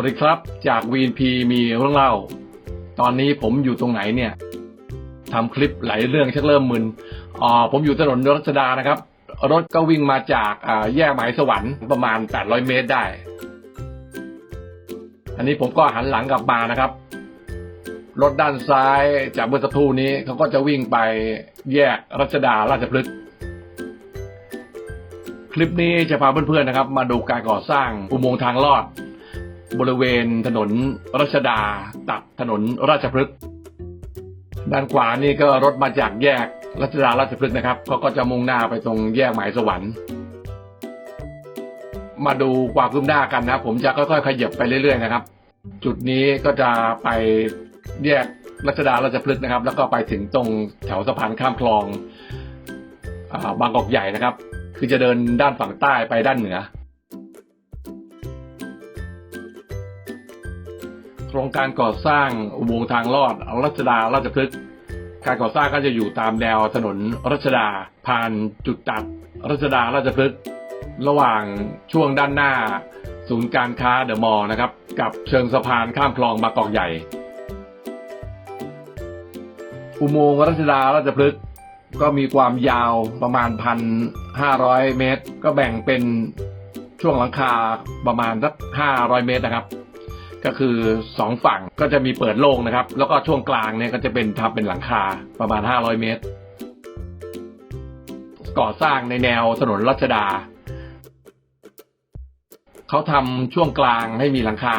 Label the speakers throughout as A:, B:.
A: สวัสดีครับ จากวีนพีมีเรื่องเล่า ตอนนี้ผมอยู่ตรงไหนเนี่ยทำคลิปหลายเรื่องชักเริ่มมึนอ่าผมอยู่ถนนรัชดานะครับ รถก็วิ่งมาจากอ่าแยกหมายสวรรค์ประมาณ 800 เมตรได้ อันนี้ผมก็หันหลังกลับมานะครับ รถด้านซ้ายจากเมื่อสักครู่นี้เขาก็จะวิ่งไปแยกรัชดาราชพฤกษ์คลิปนี้จะพาเพื่อนๆนะครับ มาดูการก่อสร้างอุโมงค์ทางลอด บริเวณถนนรัชดา ตัดถนนราชพฤกษ์ด้านขวานี่ก็รถมาจากแยกรัชดาราชพฤกษ์นะครับเขาก็จะมุ่งหน้าไปตรงแยกหมายสวรรค์มาดูความคืบหน้ากันนะผมจะค่อยๆ ขยับไปเรื่อยๆนะครับ จุดนี้ก็จะไปแยกรัชดาราชพฤกษ์นะครับ แล้วก็ไปถึงตรงแถวสะพานข้ามคลองอาบางกอกใหญ่นะครับ คือจะเดินด้านฝั่งใต้ไปด้านเหนือ โครงการก่อสร้างอุโมงค์ทางลอดรัชดาราชพฤกษ์การก่อสร้างก็จะอยู่ตามแนวถนนรัชดา ผ่านจุดตัดรัชดาราชพฤกษ์ระหว่างช่วงด้านหน้า ศูนย์การค้าเดอะมอลล์นะครับ กับเชิงสะพานข้ามคลองบางกอกใหญ่ อุโมงค์รัชดาราชพฤกษ์ก็มีความยาวประมาณพันห้าร้อยเมตร ก็แบ่งเป็นช่วงหลังคาประมาณสักห้าร้อยเมตรนะครับ ก็คือสองฝั่งก็จะมีเปิดโล่งนะครับ แล้วก็ช่วงกลางเนี่ยก็จะเป็นทำเป็นหลังคาประมาณ 500 เมตร ก่อสร้างในแนวถนนรัชดา เขาทำช่วงกลางให้มีหลังคา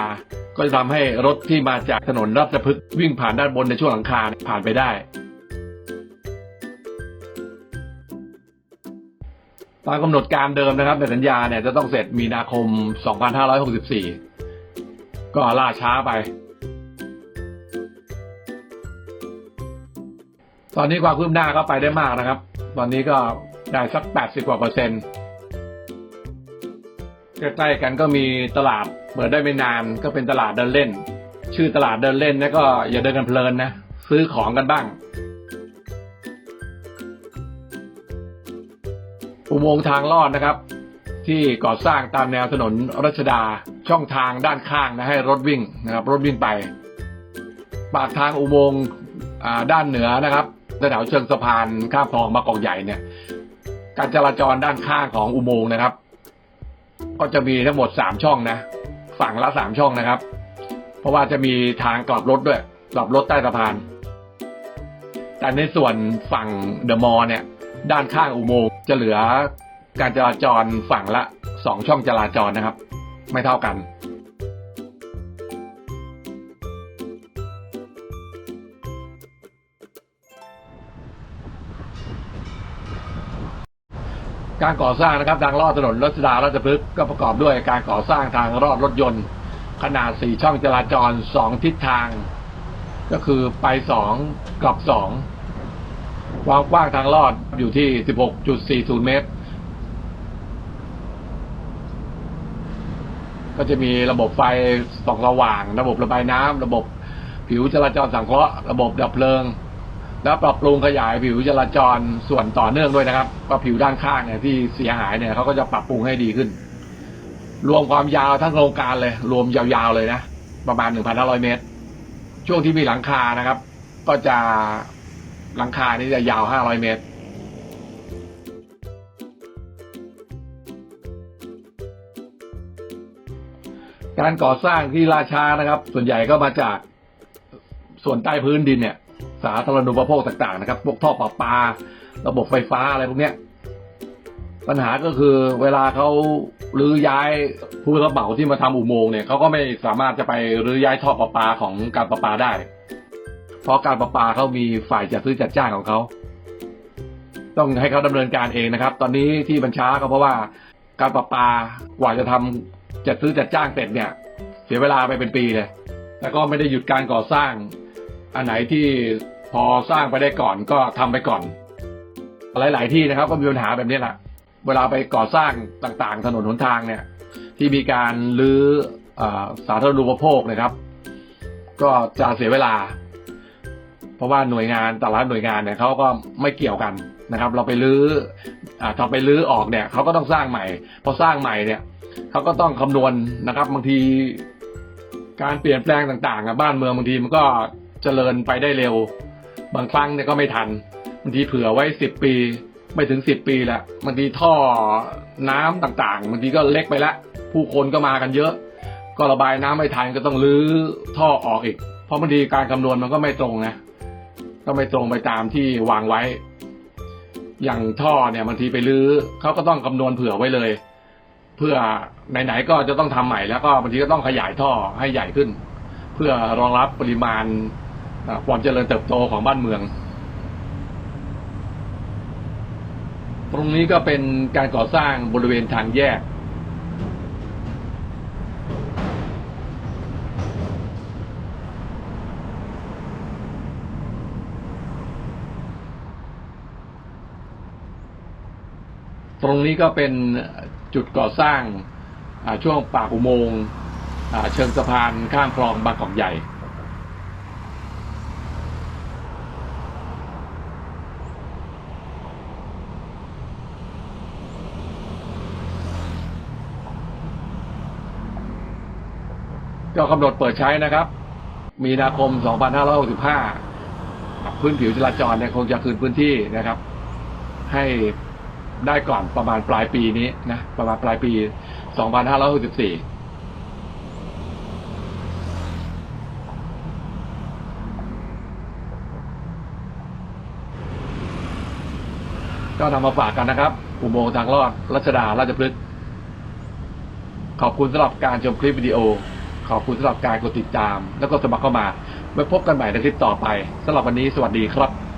A: ก็จะทำให้รถที่มาจากถนนราชพฤกษ์วิ่งผ่านด้านบนในช่วงหลังคาผ่านไปได้ ตามกำหนดการเดิมนะครับในสัญญาเนี่ยจะต้องเสร็จมีนาคม 2564 ก็ล่าช้าไป ตอนนี้ความคืบหน้าก็ไปได้มากนะครับ ตอนนี้ก็ได้สัก 80 กว่าเปอร์เซ็นต์ใกล้ๆกันก็มีตลาดเปิดได้ไม่นานก็เป็นตลาดเดินเล่น ชื่อตลาดเดินเล่นนะก็อย่าเดินกันเพลินนะ ซื้อของกันบ้าง อุโมงค์ทางลอดนะครับ ที่ก่อสร้างตามแนวถนนรัชดาช่องทางด้านข้างนะให้รถวิ่งนะครับรถวิ่งไป ปากทางอุโมงค์ด้านเหนือนะครับแถวเชิงสะพานข้ามคลองบางกอกใหญ่เนี่ย การจราจรด้านข้างของอุโมงค์นะครับ ก็จะมีทั้งหมดสามช่องนะ ฝั่งละสามช่องนะครับ เพราะว่าจะมีทางกลับรถด้วยกลับรถใต้สะพาน แต่ในส่วนฝั่งเดอะมอลล์เนี่ย ด้านข้างอุโมงค์จะเหลือ การจราจรฝั่งละสองช่องจราจรนะครับ ไม่เท่ากัน การก่อสร้างนะครับทางลอดถนนรัชดาราชพฤกษ์ก็ประกอบด้วยการก่อสร้างทางรอดรถยนต์ ขนาดสี่ช่องจราจรสองทิศทาง ก็คือไปสองกลับสองความกว้างทางลอดอยู่ที่สิบหกจุดสี่ศูนย์เมตร ก็จะมีระบบไฟส่องสว่าง ระบบระบายน้ำระบบผิวจราจรสังเคราะห์ระบบดับเพลิง แล้วปรับปรุงขยายผิวจราจรส่วนต่อเนื่องด้วยนะครับว่าผิวด้านข้างเนี่ยที่เสียหายเนี่ยเขาก็จะปรับปรุงให้ดีขึ้น รวมความยาวทั้งโครงการเลย รวมยาวๆเลยนะประมาณ 1,500 เมตร ช่วงที่มีหลังคานะครับ ก็จะหลังคานี่จะยาว 500 เมตร การก่อสร้างที่ราชานะครับ ส่วนใหญ่ก็มาจากส่วนใต้พื้นดินเนี่ย สาธารณูปโภคต่างๆ นะครับ พวกท่อประปา ระบบไฟฟ้าอะไรพวกเนี้ย ปัญหาก็คือเวลาเขารื้อย้ายผู้รับเหมาที่มาทำอุโมงค์เนี่ยเขาก็ไม่สามารถจะไปรื้อย้ายท่อประปาของการประปาได้ เพราะการประปาเขามีฝ่ายจัดซื้อจัดจ้างของเขาต้องให้เขาดำเนินการเองนะครับ ตอนนี้ที่บัญชาก็เพราะว่าการประปากว่าจะทำ จัดซื้อจัดจ้างเสร็จเนี่ย เสียเวลาไปเป็นปีเลยแต่ก็ไม่ได้หยุดการก่อสร้าง อันไหนที่พอสร้างไปได้ก่อนก็ทำไปก่อน หลาย ๆ ที่นะครับก็มีปัญหาแบบนี้แหละเวลาไปก่อสร้างต่างๆ ถนนหนทางเนี่ย ที่มีการรื้อเออสาธารณูปโภคนะครับ ก็จะเสียเวลา เพราะว่าหน่วยงานแต่ละหน่วยงานเนี่ยเขาก็ไม่เกี่ยวกัน นะครับ เราไปรื้ออ่าทำไปรื้อออกเนี่ยเขาก็ต้องสร้างใหม่ พอสร้างใหม่เนี่ยเขาก็ต้องคำนวณนะครับ บางที การเปลี่ยนแปลงต่างๆอะบ้านเมืองบางทีมันก็เจริญไปได้เร็ว บางครั้งเนี่ยก็ไม่ทันบางทีเผื่อไว้สิบปีไม่ถึงสิบปีแล้วบางทีท่อน้ำต่างๆบางทีก็เล็กไปล้วผู้คนก็มากันเยอะ ก็ระบายน้ำไม่ทันก็ต้องรื้อท่อออกอีก เพราะบางทีการคำนวณมันก็ไม่ตรงนะก็ไม่ตรงไปตามที่วางไว้ อย่างท่อเนี่ยบางทีไปรื้อเขาก็ต้องคำนวณเผื่อไว้เลย เพื่อไหนๆก็จะต้องทำใหม่แล้วก็บางทีก็ต้องขยายท่อให้ใหญ่ขึ้น เพื่อรองรับปริมาณความเจริญเติบโตของบ้านเมือง ตรงนี้ก็เป็นการก่อสร้างบริเวณทางแยก ตรงนี้ก็เป็นจุดก่อสร้างช่วงปากอุโมงค์เชิงสะพานข้ามคลองบางกอกใหญ่ก็กำหนดเปิดใช้นะครับ มีนาคม 2565 พื้นผิวจราจรเนี่ยคงจะคืนพื้นที่นะครับ ให้ ได้ก่อนประมาณปลายปีนี้นะประมาณปลายปี 2564ก็นำมาฝากกันนะครับ อุโมงค์ทางลอดรัชดาราชพฤกษ์ขอบคุณสำหรับการชมคลิปวิดีโอ ขอบคุณสำหรับการกดติดตาม แล้วก็สมัครเข้ามาไว้พบกันใหม่ในคลิปต่อไปสำหรับวันนี้สวัสดีครับ